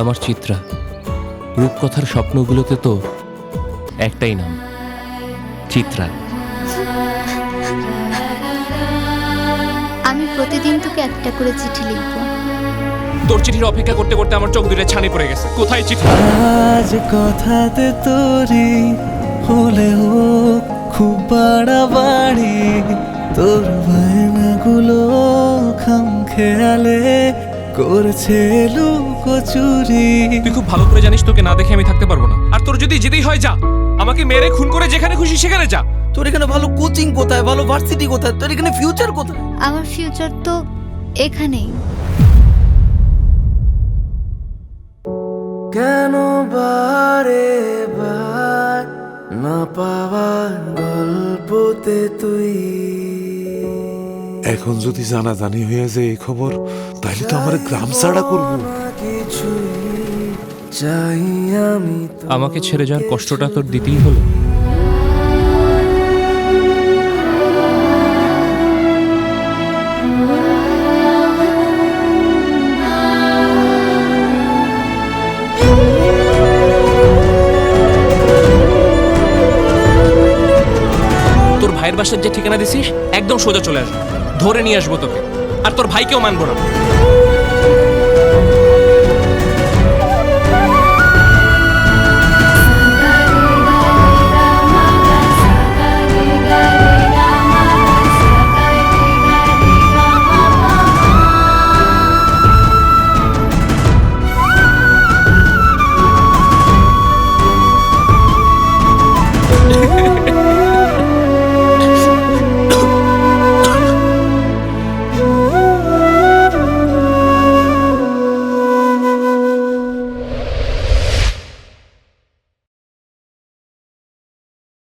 আমার চিত্রা। রূপকথার স্বপ্নগুলোতে তো একটাই নাম চিত্রা। আমি প্রতিদিন তোকে একটা করে চিঠি লিখব। তোর চিঠির অপেক্ষা করতে করতে আমার চোখ দুটো ছানি পড়ে গেছে। কোথায় চিঠি আজ কথাতে তোরি হলেও খুব বাড়াবাড়ি তোর বায়নাগুলো খাম খেয়ালে করছে লুকোচুরি তুই খুব ভালো করে জানিস তোকে না দেখে আমি থাকতে পারব না। আর তোর যদি যেতেই হয় যা। আমাকে মেরে খুন করে যেখানে খুশি সেখানে যা। তোর এখানে ভালো কোচিং কোথায়? ভালো ভার্সিটি কোথায়? তোর এখানে ফিউচার কোথায়? আমার ফিউচার তো এখানেই। কেন বারে বার না পাওয়ার গল্পতে তুই? এখন যদি জানাজানি হয়ে যায় এই খবর, তাহলে তো আমার গ্রাম ছাড়া করব। আমাকে ছেড়ে যাওয়ার কষ্টটা তোর দিতেই হলো। তোর ভাইয়ের বাসার যে ঠিকানা দিছিস, একদম সোজা চলে আসব। ধরে নিয়ে আসব তোকে। আর তোর ভাইকেও মানবো না।